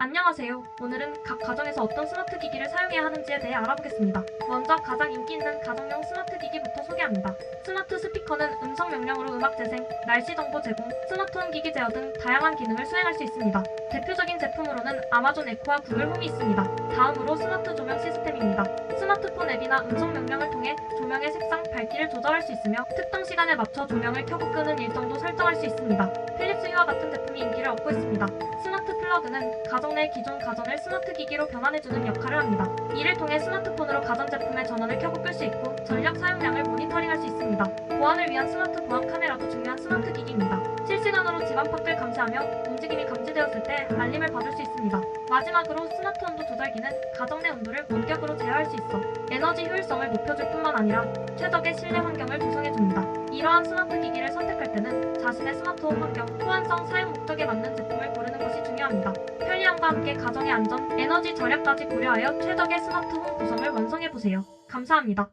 안녕하세요. 오늘은 각 가정에서 어떤 스마트 기기를 사용해야 하는지에 대해 알아보겠습니다. 먼저 가장 인기 있는 가정용 스마트 기기부터 소개합니다. 스마트 스피커는 음성 명령으로 음악 재생, 날씨 정보 제공, 스마트홈 기기 제어 등 다양한 기능을 수행할 수 있습니다. 대표적인 제품으로는 아마존 에코와 구글 홈이 있습니다. 다음으로 스마트 조명 시스템입니다. 스마트폰 앱이나 음성 명령을 통해 조명의 색상, 밝기를 조절할 수 있으며 특정 시간에 맞춰 조명을 켜고 끄는 일정도 설정할 수 있습니다. 필립스와 같은 제품이 인기를 얻고 있습니다. 플러그는 가정 내 기존 가전을 스마트 기기로 변환해주는 역할을 합니다. 이를 통해 스마트폰으로 가전제품의 전원을 켜고 끌 수 있고 전력 사용량을 모니터링할 수 있습니다. 보안을 위한 스마트 보안 카메라도 중요한 스마트 기기입니다. 실시간으로 집안 밖을 감시하며 움직임이 감지되었을 때 알림을 받을 수 있습니다. 마지막으로 스마트 온도 조절기는 가정 내 온도를 원격으로 제어할 수 있어 에너지 효율성을 높여줄 뿐만 아니라 최적의 실내 환경을 조성해줍니다. 이러한 스마트 기기를 선택할 때는 자신의 스마트홈 환경, 호환성 사용 목적에 맞는 중요 합니다. 편리함과 함께 가정의 안전, 에너지 절약까지 고려하여 최적의 스마트홈 구성을 완성해보세요. 감사합니다.